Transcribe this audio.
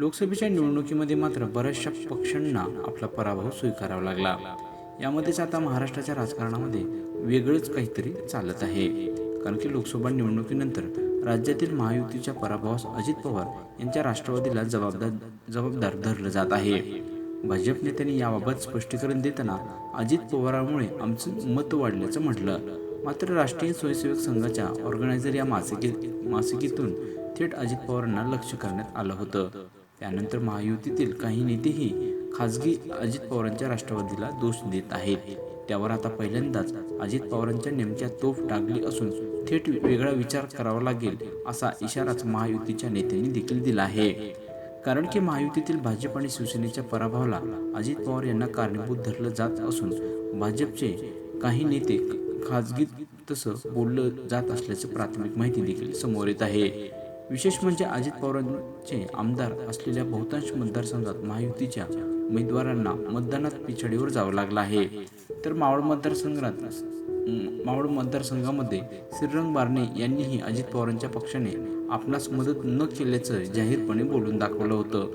लोकसभेच्या निवडणुकीमध्ये मात्र बऱ्याचशा पक्षांना आपला पराभव स्वीकारावा लागला. यामध्येच आता महाराष्ट्राच्या राजकारणामध्ये वेगळंच काहीतरी चालत आहे. कारण की लोकसभा निवडणुकीनंतर राज्यातील महायुतीच्या पराभवास अजित पवार यांच्या राष्ट्रवादीला जबाबदार जबाबदार धरलं जात आहे. भाजप नेत्यांनी याबाबत स्पष्टीकरण देताना अजित पवारांमुळे आमचं मत वाढल्याचं म्हटलं. मात्र राष्ट्रीय स्वयंसेवक संघाच्या ऑर्गनायझर या मासिके मासिकेतून थेट अजित पवारांना लक्ष करण्यात आलं होतं. त्यानंतर महायुतीतील काही नेतेही खासगी अजित पवारांच्या राष्ट्रवादीला दोष देत आहेत. त्यावर आता पहिल्यांदाच अजित पवारांच्या नेमक्या तोफ टाकली असून थेट वेगळा विचार करावा लागेल असा इशाराच महायुतीच्या नेत्यांनी देखील दिला आहे. कारण की महायुतीतील भाजप आणि शिवसेनेच्या पराभवाला अजित पवार यांना कारणीभूत धरलं जात असून भाजपचे काही नेते खाजगी तसं बोललं जात असल्याचं प्राथमिक माहिती देखील समोर येत आहे. विशेष म्हणजे अजित पवारांचे आमदार असलेल्या बहुतांश मतदारसंघात महायुतीच्या उमेदवारांना मतदानात पिछडीवर जावं लागलं आहे. तर मावळ मतदारसंघात मावळ मतदारसंघामध्ये श्रीरंग बारणे यांनीही अजित पवारांच्या पक्षाने आपणास मदत न केल्याचं जाहीरपणे बोलून दाखवलं होतं.